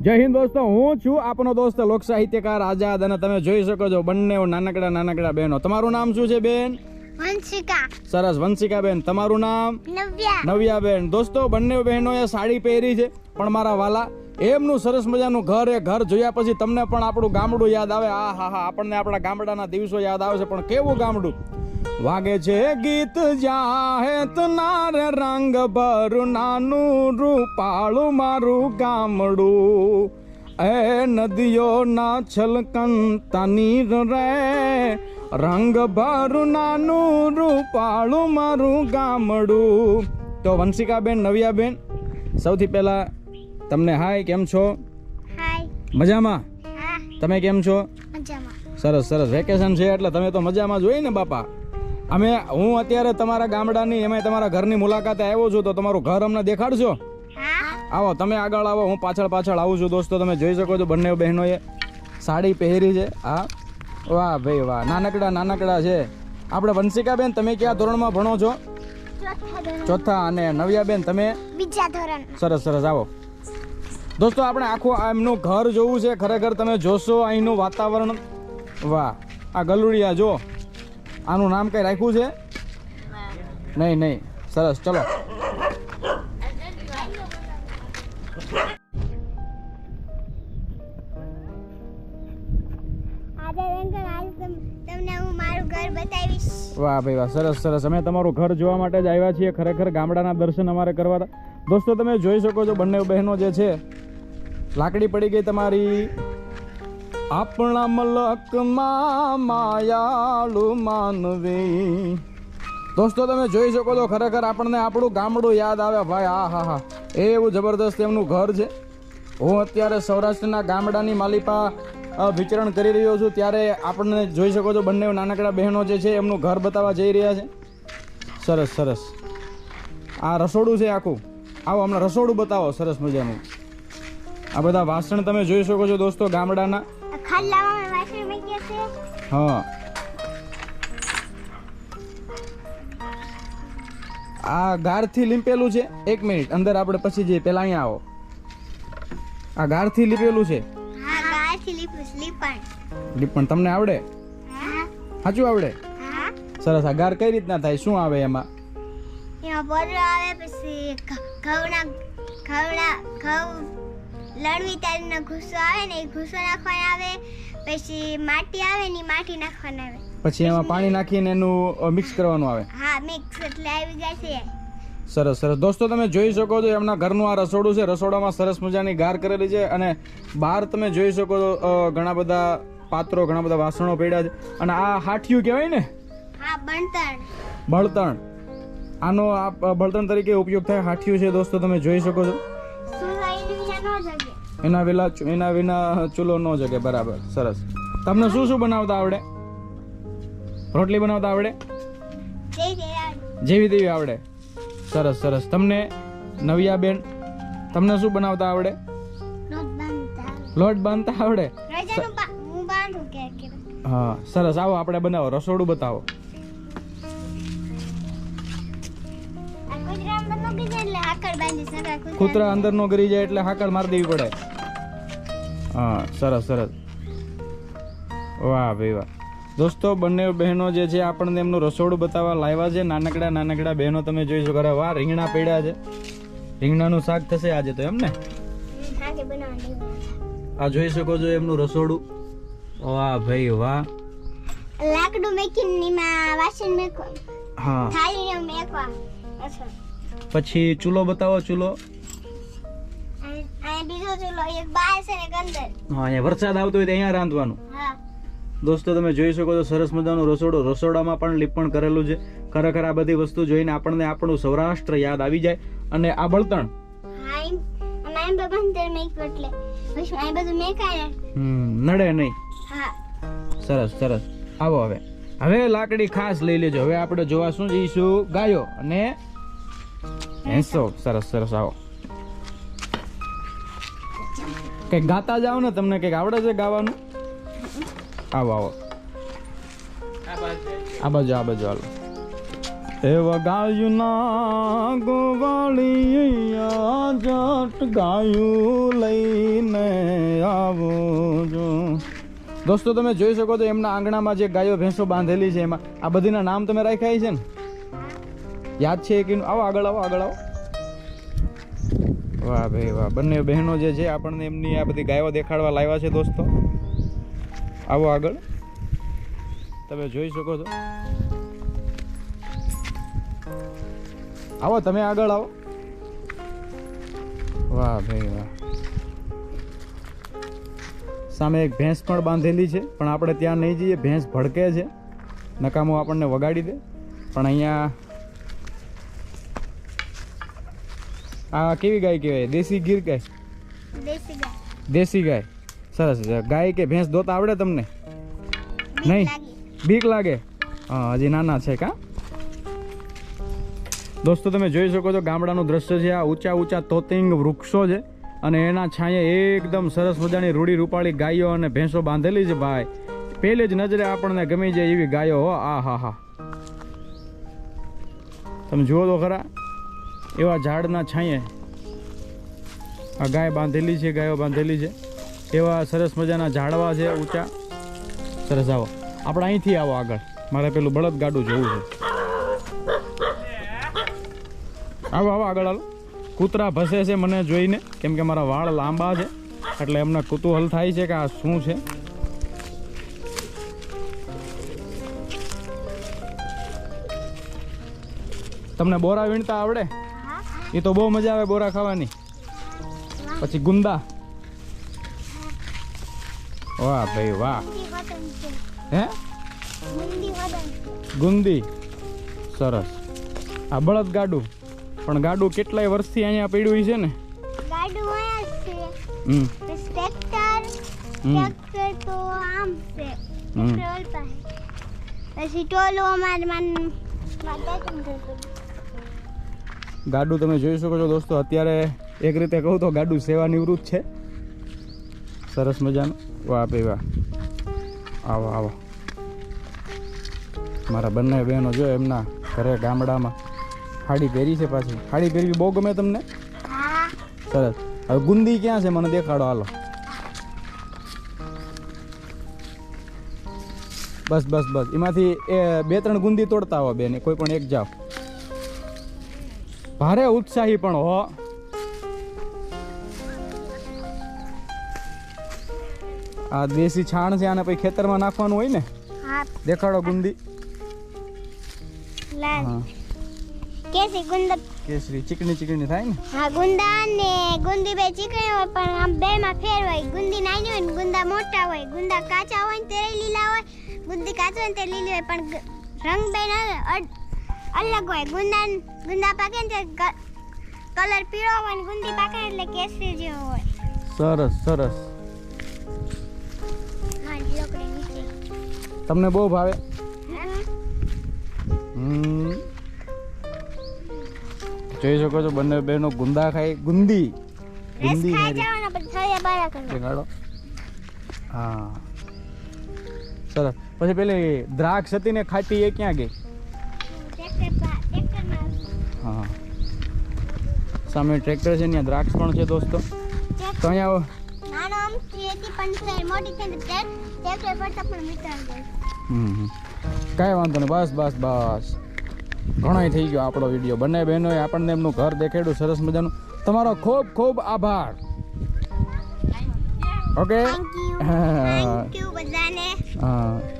જય હિન્દ દોસ્તો હું છું આપનો દોસ્ત લોક સાહિત્યકાર આઝાદ અને તમે જોઈ શકો છો બંને નાનકડા નાનકડા બહેનો. તમારું નામ શું છે બેન? વંશિકા. સરસ વંશિકા બેન તમારું નામ? નવ્યા. નવ્યા બેન. દોસ્તો બંને બહેનોએ સાડી પહેરી છે પણ મારા વાલા એમનું સરસ મજાનું ઘર એ ઘર જોયા પછી તમને પણ આપણું ગામડું યાદ આવે. આ હા હા આપણને આપણા ગામડાના દિવસો યાદ આવે છે પણ કેવું ગામડું? વાગે છે ગીત જાહે તનાર રંગ ભર નાનું રૂપાળું મારું ગામડું. એ નદીઓ ના છલકન તનીર રે રંગ ભર નાનું રૂપાળું મારું ગામડું. તો વંશિકાબેન નવિયાબેન સૌથી પહેલા તમને હાય કેમ છો? મજામાં? તમે કેમ છો? સરસ સરસ. વેકેશન છે એટલે તમે તો મજામાં જોઈ ને બાપા? અમે હું અત્યારે તમારા ગામડાની એમાં તમારા ઘરની મુલાકાતે આવ્યો છું તો તમારું ઘર અમને દેખાડશો? આવો તમે આગળ આવો હું પાછળ પાછળ આવું છું દોસ્તો તમે જોઈ શકો છો બંને બહેનોએ સાડી પહેરી છે. હા. વાહ ભાઈ વાહ નાનકડા નાનકડા છે. આપણે વંશિકાબેન તમે કયા ધોરણમાં ભણો છો? ચોથા અને નવ્યાબેન તમે? બીજા ધોરણ. સરસ સરસ આવો. દોસ્તો આપણે આખું એમનું ઘર જોવું છે. ખરેખર તમે જોશો અહીંનું વાતાવરણ. વાહ આ ગલુડિયા જો આનું નામ કઈ રાખ્યું છે? નહીં નહીં. સરસ ચલો. વાહ ભાઈ વાહ. સરસ સરસ. અમે તમારું ઘર જોવા માટે જ આવ્યા છીએ ખરેખર ગામડાના દર્શન અમારે કરવા દોસ્તો તમે જોઈ શકો છો બંને બહેનો જે છે. લાકડી પડી ગઈ તમારી. આપણા મલકમાં માયાળુ માનવી. દોસ્તો, તમે જોઈ શકો છો, ખરેખર આપણને આપણું ગામડું યાદ આવે. ભાઈ, આ, હા હા. એવું જબરદસ્ત એમનું ઘર છે. હું અત્યારે સૌરાષ્ટ્રના ગામડાની માલિપા વિચરણ કરી રહ્યો છું. ત્યારે આપણને જોઈ શકો છો, બંને નાનકડા બહેનો જે છે, એમનું ઘર બતાવવા જઈ રહ્યા છે. સરસ સરસ. આ રસોડું છે આખું. આવો, હમણાં રસોડું બતાવો. સરસ મજાનું. આ બધા વાસણ તમે જોઈ શકો છો દોસ્તો, ગામડાના. હા. આ ગારથી લીંપેલું છે. એક મિનિટ, અંદર આપણે પછી જઈએ પેલા અહીંયા આવો. આ ગારથી લીપેલું છે. હા લીપણ તમને આવડે? સાચું આવડે? સરસ, આ ગાર કઈ રીતના થાય? શું આવે એમાં? એમાં બોરો આવે, પછી ઘઉંના ઘઉંના ઘઉં લણવી તારીનો ઘૂસો આવે ને એ ઘૂસો નાખવાનો આવે પછી માટી આવે ને માટી નાખવાની આવે. પછી એમાં પાણી નાખીને એનું મિક્સ કરવાનું આવે. હા મિક્સ એટલે આવી જાય છે. સરસ સરસ. દોસ્તો તમે જોઈ શકો છો એમના ઘરનું આ રસોડું છે. રસોડામાં સરસ મજાની ગાર કરેલી છે અને બહાર તમે જોઈ શકો છો ઘણા બધા પાત્રો ઘણા બધા વાસણો પડ્યા છે. અને આ હાઠિયું કહેવાય ને? હા બળતણ. બળતણ. આનો આ બળતણ તરીકે ઉપયોગ થાય હાઠિયું છે. દોસ્તો તમે જોઈ શકો છો. એના વિના એના વિના ચૂલો ન જગે બરાબર સરસ. તમને શું શું બનાવતા આવડે? રોટલી બનાવતા આવડે? જેવી તેવી આવડે. સરસ સરસ. તમને નવિયા બેન તમને શું બનાવતા આવડે? લોટ બાંધતા આવડે. હા સરસ. આવો આપણે બનાવો. રસોડું બતાવો. નો ગઈ એટલે આકડ બાંધી શકાય કૂતરા અંદર નો ગરી જાય એટલે હાકળ મારી દેવી પડે. હા સરસ સરસ. વાહ ભાઈ વાહ. દોસ્તો બંને બહેનો જે છે આપણને એમનું રસોડું બતાવવા લાવ્યા છે. નાનકડા નાનકડા બહેનો તમે જોઈ શકો. અરે વાહ રીંગણા પડ્યા છે. રીંગણાનું શાક થશે આજે તો એમ ને? આ જોઈ શકો છો એમનું રસોડું. વાહ ભાઈ વાહ. લાકડું મેકીને માં વાસણ મેકો હા. થાળીને મેકવા અચ્છા. પછી ચૂલો બતાવો ચૂલો. હા અહીંયા વરસાદ આવતો હોય તો અહીંયા રાંધવાનું. દોસ્તો તમે જોઈ શકો છો સરસ મજાનું રસોડું. રસોડામાં પણ લીપણ કરેલું છે. ખરેખર આ બધી વસ્તુ જોઈને આપણને આપણું સૌરાષ્ટ્ર યાદ આવી જાય. અને આ બળતણ. નડે નહીં. સરસ સરસ. આવો હવે. હવે લાકડી ખાસ લઈ લેજો. હવે આપણે જોવા શું જઈશું? ગાયો. અને ભેંસો સરસ સરસ, આવો. કંઈક ગાતા જાઓ ને, તમને કંઈક આવડે છે ગાવાનું? આવો આવો. આ બાજુ આ બાજુ, હાલો. એવા ગાયું ના ગોવાળિયા જટ ગાયું લઈને આવો જો. દોસ્તો, તમે જોઈ શકો છો એમના આંગણામાં જે ગાયો, ભેંસો બાંધેલી છે એમાં, આ બધીના નામ તમે રાખ્યા છે ને? યાદ છે કે આવો આગળ આવો આગળ આવો. વાહ ભાઈ વાહ, બંને બહેનો જે છે આપણને એમની આ બધી ગાયો દેખાડવા લાવ્યા છે દોસ્તો. આવો આગળ. તમે જોઈ શકો છો. આવો, તમે આગળ આવો. વાહ ભાઈ વાહ. સામે એક ભેંસ પણ બાંધેલી છે, પણ આપણે ત્યાં નહીં જઈએ. ભેંસ ભડકે છે. નકામો આપણને વગાડી દે. પણ અહીંયા આ કેવી ગાય કહેવાય? દેશી ગીર ગાય? દેશી ગાય. દેશી ગાય. સરસ. ગાય કે ભેંસ દોતા આવડે તમને? નહીં. બીક લાગે? હા હજી નાના છે કા? દોસ્તો તમે જોઈ શકો છો ગામડાનું દ્રશ્ય છે. આ ઊંચા ઊંચા તોતિંગ વૃક્ષો છે અને એના છાંયે એકદમ સરસ મજાની રૂડી રૂપાળી ગાયો અને ભેંસો બાંધેલી છે ભાઈ. પહેલી જ નજરે આપણને ગમી જાય એવી ગાયો હો. આ હા હા. તમે જુઓ તો ખરા. એવા ઝાડના છાંયે આ ગાય બાંધેલી છે, ગાયો બાંધેલી છે. એવા સરસ મજાના ઝાડવા છે, ઊંચા. સરસ, આવો. આપણે અહીંથી આવો આગળ. મારે પેલું બળદ ગાડું જોવું છે. આવો આવો આગળ હાલો. કૂતરા ભસે છે મને જોઈને. કેમ કે મારા વાળ લાંબા છે. એટલે એમને કુતૂહલ થાય છે કે આ શું છે. તમને બોરા વીણતા આવડે? એ તો બહુ મજા આવે બોરા ખાવાની પછી ગુંદા વાહ ભાઈ વાહ મુંદી વતન છે હે મુંદી વતન ગુંદી સરસ આ બળદ ગાડું. પણ ગાડું કેટલાય વર્ષથી અહીંયા પડ્યું છે ને? ગાડું અહીંયા જ છે. હમ. પછી ટ્રેક્ટર હમ. ટ્રેક્ટર તો આમ છે. હમ. ટ્રેક્ટર ઓલ પાસે. પછી ટોલો અમારે મન માતા ગાડું તમે જોઈ શકો છો દોસ્તો અત્યારે એક રીતે કહું તો ગાડું સેવા નિવૃત્ત છે. સરસ મજાનું. વાહ ભાઈ વાહ. આવો આવો. મારા બંને બહેનો જો એમના ઘરે ગામડામાં હાડી પહેરી છે પાછી. હાડી પહેરવી બહુ ગમે તમને? સરસ. હવે ગુંદી ક્યાં છે? મને દેખાડો હાલો. બસ બસ બસ. એમાંથી એ બે ત્રણ ગુંદી તોડતા આવો બેન. કોઈ પણ એક જાઓ. ભારે ઉત્સાહી પણ હો. આ દેશી છાણ છે આને પછી ખેતરમાં નાખવાનું હોય ને? હા. દેખાડો ગુંદી. હા. ગુંદા. કેસરી ચીકણી ચીકણી થાય ને? હા ગુંદા ને ગુંદી બે ચીકણી હોય પણ આમ બે માં ફેર હોય. ગુંદી નાની હોય ને ગુંદા મોટા હોય. ગુંદા કાચા હોય ને તે લીલા હોય ગુંદી કાચા હોય ને તે લીલી હોય પણ રંગ બે ના અલગ હોય. ગુંદા ગુંદા પાકે ને કલર પીળો હોય ને ગુંદી પાકે એટલે કેસરી જેવો હોય. સરસ સરસ. તમને બહુ ભાવે? જોઈ શકો છો બંને બહેનો ગુંદા ખાય ગુંદી. ગુંદી દેખાડો. હા. સરસ. પછી પેલી દ્રાક્ષ હતી ને ખાટી એ ક્યાં ગઈ? સામે ટ્રેક્ટર છે ત્યાં દ્રાક્ષ પણ છે દોસ્તો. તો અહીંયા. કાંઈ વાંધો નહીં બસ બસ બસ. ઘણોય થઈ ગયો આપણો વીડિયો બંને બહેનોએ આપણને એમનું ઘર દેખાડ્યું સરસ મજાનું. તમારો ખૂબ ખૂબ આભાર. ઓકે હા.